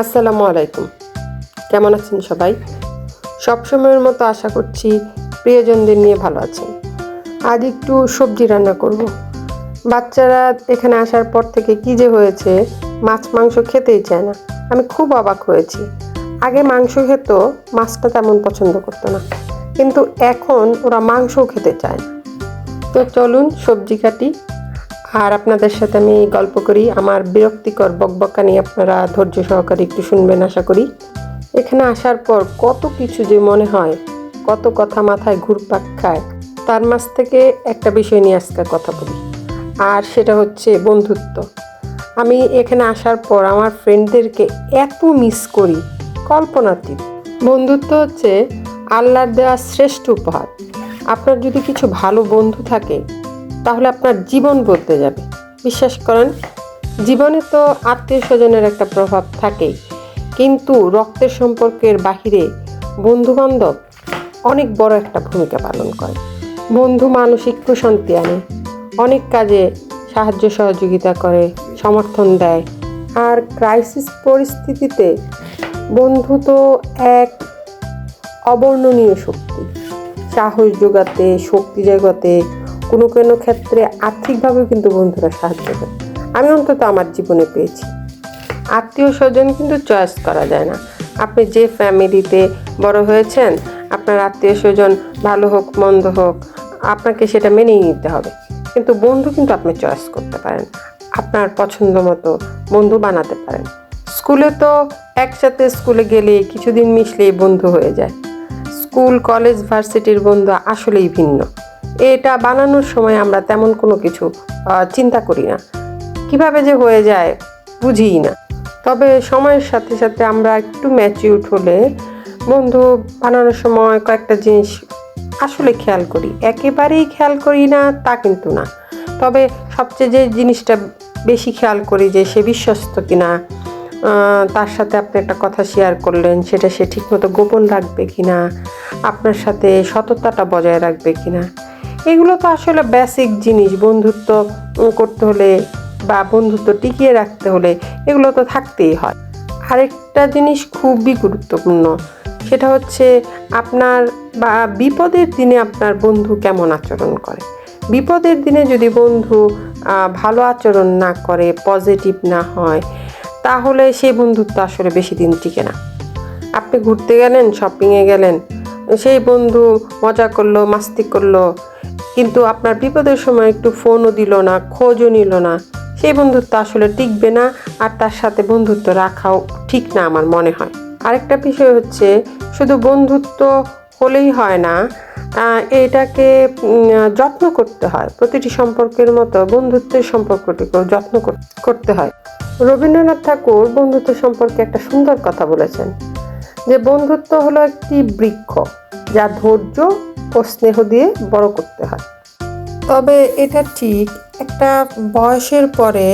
আসসালামু আলাইকুম। কেমন আছেন সবাই? সবসময়ের মতো আশা করছি প্রিয়জনদের নিয়ে ভালো আছেন। আজ একটু সবজি রান্না করব। বাচ্চারা এখানে আসার পর থেকে কি যে হয়েছে, মাছ, মাংস খেতেই চায় না। আমি খুব অবাক হয়েছি। আগে মাংস খেত, মাছটা তেমন পছন্দ করতো না। কিন্তু এখন ওরা মাংসও খেতে চায় না। তো চলুন সবজি কাটি আর আপনাদের সাথে আমি গল্প করি। আমার বিরক্তিকর বকবকানি আপনারা ধৈর্য সহকারে একটু শুনবেন, আশা করি। এখানে আসার পর কত কিছু যে মনে হয়, কত কথা মাথায় ঘুরপাক খায়, তার মাঝ থেকে একটা বিষয় নিয়ে আজকে কথা বলি। আর সেটা হচ্ছে বন্ধুত্ব। আমি এখানে আসার পর আমার ফ্রেন্ডদেরকে এত মিস করি, কল্পনাতীত। বন্ধুত্ব হচ্ছে আল্লাহর দেওয়া শ্রেষ্ঠ উপহার। আপনার যদি কিছু ভালো বন্ধু থাকে তাহলে আপনার জীবন বদলে যাবে। বিশ্বাস করেন, জীবনে তো আত্মীয় স্বজনের একটা প্রভাব থাকেই। কিন্তু রক্তের সম্পর্কের বাহিরে বন্ধু বান্ধব অনেক বড় একটা ভূমিকা পালন করে। বন্ধু মানসিক প্রশান্তি আনে, অনেক কাজে সাহায্য সহযোগিতা করে, সমর্থন দেয়। আর ক্রাইসিস পরিস্থিতিতে বন্ধু তো এক অবর্ণনীয় শক্তি। সাহস যোগাতে শক্তি জোগাতে কোনো কোনো ক্ষেত্রে আর্থিকভাবেও কিন্তু বন্ধুরা সাহায্য করে। আমি অন্তত আমার জীবনে পেয়েছি। আত্মীয় স্বজন কিন্তু চয়েস করা যায় না। আপনি যে ফ্যামিলিতে বড় হয়েছেন, আপনার আত্মীয় স্বজন ভালো হোক, মন্দ হোক, আপনাকে সেটা মেনেই নিতে হবে। কিন্তু বন্ধু কিন্তু আপনি চয়েস করতে পারেন, আপনার পছন্দ মতো বন্ধু বানাতে পারেন। স্কুলে তো একসাথে স্কুলে গেলে কিছুদিন মিশলেই বন্ধু হয়ে যায়। স্কুল, কলেজ, ভার্সিটির বন্ধু আসলেই ভিন্ন। এটা বানানোর সময় আমরা তেমন কোনো কিছু চিন্তা করি না। কীভাবে যে হয়ে যায় বুঝিই না। তবে সময়ের সাথে সাথে আমরা একটু ম্যাচিউড হলে বন্ধু বানানোর সময় কয়েকটা জিনিস আসলে খেয়াল করি। একেবারেই খেয়াল করি না তা কিন্তু না। তবে সবচেয়ে যে জিনিসটা বেশি খেয়াল করি যে সে বিশ্বস্ত কিনা আহ, তার সাথে আপনি একটা কথা শেয়ার করলেন সেটা সে ঠিকমতো গোপন রাখবে কি না আপনার সাথে সততাটা বজায় রাখবে কিনা। এগুলো তো আসলে বেসিক জিনিস, বন্ধুত্ব করতে হলে বা বন্ধুত্ব টিকিয়ে রাখতে হলে এগুলো তো থাকতেই হয়। আরেকটা জিনিস খুবই গুরুত্বপূর্ণ, সেটা হচ্ছে আপনার বা বিপদের দিনে আপনার বন্ধু কেমন আচরণ করে? বিপদের দিনে যদি বন্ধু ভালো আচরণ না করে পজিটিভ না হয়, তাহলে সেই বন্ধুত্ব আসলে বেশি দিন টিকে না। আপনি ঘুরতে গেলেন শপিংয়ে গেলেন, সেই বন্ধু মজা করল, মাস্তি করল কিন্তু আপনার বিপদের সময় একটু ফোনও দিল না, খোঁজও নিল না। সেই বন্ধুত্ব আসলে টিকবে না আর তার সাথে বন্ধুত্ব রাখাও ঠিক না আমার মনে হয়। আরেকটা বিষয় হচ্ছে, শুধু বন্ধুত্ব হলেই হয় না এটাকে যত্ন করতে হয়। প্রতিটি সম্পর্কের মতো বন্ধুত্বের সম্পর্কটিকেও যত্ন করতে হয়। রবীন্দ্রনাথ ঠাকুর বন্ধুত্ব সম্পর্কে একটা সুন্দর কথা বলেছেন, যে বন্ধুত্ব হলো একটি বৃক্ষ, যা ধৈর্য ও স্নেহ দিয়ে বড় করতে হয়। তবে এটা ঠিক, একটা বয়সের পরে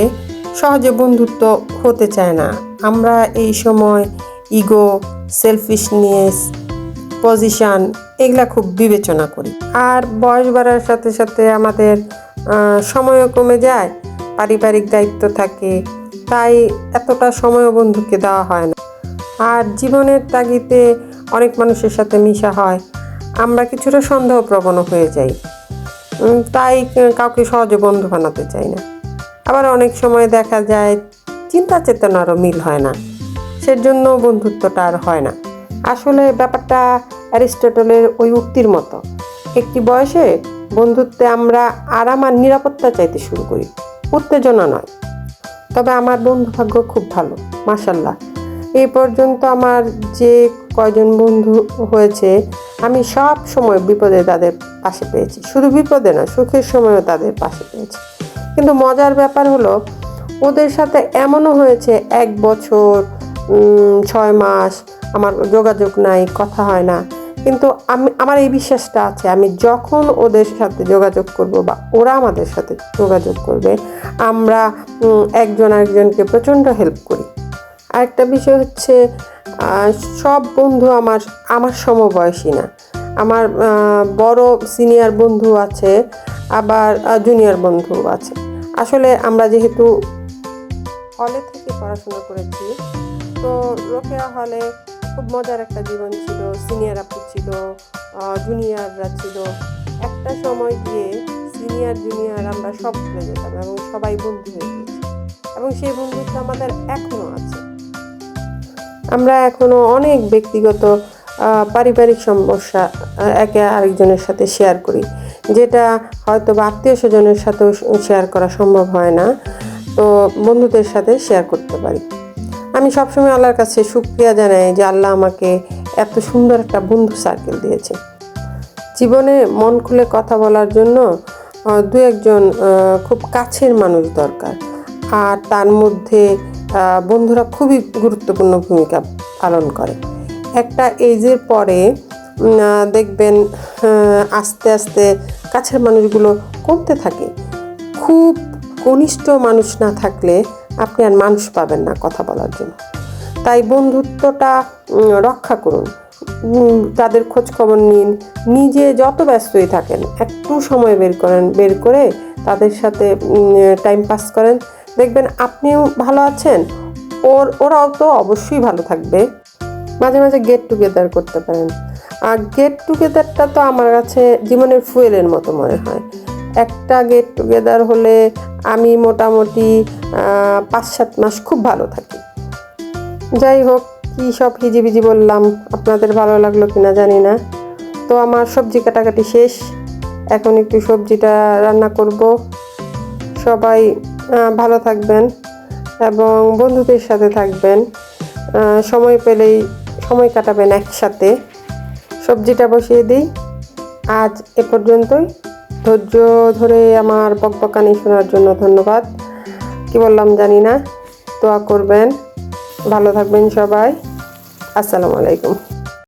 সহজে বন্ধুত্ব হতে চায় না। আমরা এই সময় ইগো, সেলফিশনেস, পজিশান এগুলা খুব বিবেচনা করি। আর বয়স বাড়ার সাথে সাথে আমাদের সময়ও কমে যায়, পারিবারিক দায়িত্ব থাকে, তাই এতটা সময় বন্ধুকে দেওয়া হয় না। আর জীবনের তাগিতে অনেক মানুষের সাথে মিশা হয় আমরা কিছুটা সন্দেহপ্রবণ হয়ে যাই। তাই কাউকে সহজে বন্ধু বানাতে চাই না। আবার অনেক সময় দেখা যায় চিন্তা চেতনারও মিল হয় না। সেজন্য বন্ধুত্বটা আর হয় না। আসলে ব্যাপারটা অ্যারিস্টটলের ওই উক্তির মতো। একটি বয়সে বন্ধুত্বে আমরা আরাম আর নিরাপত্তা চাইতে শুরু করি। উত্তেজনা নয়। তবে আমার বন্ধু ভাগ্য খুব ভালো মাসাল্লাহ এই পর্যন্ত আমার যে কয়জন বন্ধু হয়েছে আমি সব সময় বিপদে তাদের পাশে পেয়েছি। শুধু বিপদে না সুখের সময়ও তাদের পাশে পেয়েছি। কিন্তু মজার ব্যাপার হলো, ওদের সাথে এমনও হয়েছে, এক বছর ছয় মাস আমার যোগাযোগ নাই, কথা হয় না। কিন্তু আমি, আমার এই বিশ্বাসটা আছে, আমি যখন ওদের সাথে যোগাযোগ করব বা ওরা আমাদের সাথে যোগাযোগ করবে, আমরা একজন আরেকজনকে প্রচণ্ড হেল্প করি। আরেকটা বিষয় হচ্ছে সব বন্ধু আমার আমার সমবয়সী না। আমার বড় সিনিয়র বন্ধু আছে, আবার জুনিয়র বন্ধু আছে। আসলে আমরা যেহেতু হলে থেকে পড়াশোনা করেছি, তো রোকেয়া হলে খুব মজার একটা জীবন ছিল। সিনিয়র আপু ছিল জুনিয়ররা ছিল। একটা সময় গিয়ে সিনিয়র জুনিয়র আমরা সব ভুলে যেতাম এবং সবাই বন্ধু হয়ে গিয়েছি। এবং সেই বন্ধুত্ব আমাদের এখনও আছে। আমরা এখনও অনেক ব্যক্তিগত পারিবারিক সমস্যা একে আরেকজনের সাথে শেয়ার করি। যেটা হয়তো বা আত্মীয় স্বজনের সাথেও শেয়ার করা সম্ভব হয় না। তো বন্ধুদের সাথে শেয়ার করতে পারি। আমি সবসময় আল্লাহর কাছে সুক্রিয়া জানাই যে আল্লাহ আমাকে এত সুন্দর একটা বন্ধু সার্কেল দিয়েছে। জীবনে মন খুলে কথা বলার জন্য দু একজন খুব কাছের মানুষ দরকার। আর তার মধ্যে বন্ধুরা খুবই গুরুত্বপূর্ণ ভূমিকা পালন করে। একটা এজের পরে দেখবেন আস্তে আস্তে কাছের মানুষগুলো কমতে থাকে। খুব ঘনিষ্ঠ মানুষ না থাকলে আপনি আর মানুষ পাবেন না কথা বলার জন্য। তাই বন্ধুত্বটা রক্ষা করুন। তাদের খোঁজ খবর নিন। নিজে যত ব্যস্তই থাকেন, একটু সময় বের করেন, বের করে তাদের সাথে টাইম পাস করেন। দেখবেন আপনিও ভালো আছেন, ওর, ওরাও তো অবশ্যই ভালো থাকবে। মাঝে মাঝে গেট টুগেদার করতে পারেন। আর গেট টুগেদারটা তো আমার কাছে জীবনের ফুয়েলের মতো মনে হয়। একটা গেট টুগেদার হলে আমি মোটামুটি পাঁচ সাত মাস খুব ভালো থাকি। যাই হোক, কী সব হিজিবিজি বললাম, আপনাদের ভালো লাগল কিনা জানি না। তো আমার সবজি কাটাকাটি শেষ। এখন একটু সবজিটা রান্না করব। সবাই ভালো থাকবেন এবং বন্ধুদের সাথে থাকবেন। সময় পেলেই সময় কাটাবেন একসাথে। সবজিটা বসিয়ে দিই। আজ এ পর্যন্তই। ধৈর্য ধরে আমার বকবকানি শোনার জন্য ধন্যবাদ। কি বললাম জানি না। দোয়া করবেন। ভালো থাকবেন সবাই। আসসালামু আলাইকুম।